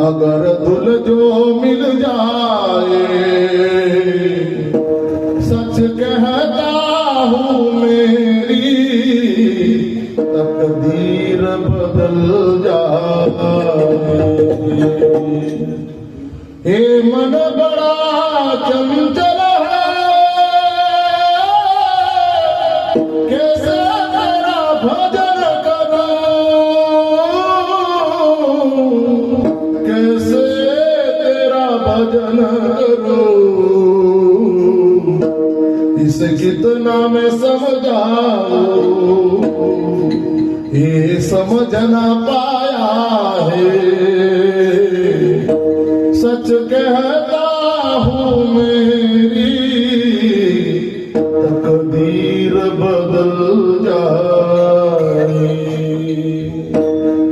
अगर धुल जो मिल जाए, सच कहता हूँ मेरी, तकदीर बदल जाए। मन बड़ा चंचल कैसे तेरा भजना करूँ। इसे कितना में समझाऊं? ये समझना पाया है। सच कहता हूँ मेरी, तकदीर बदल जा।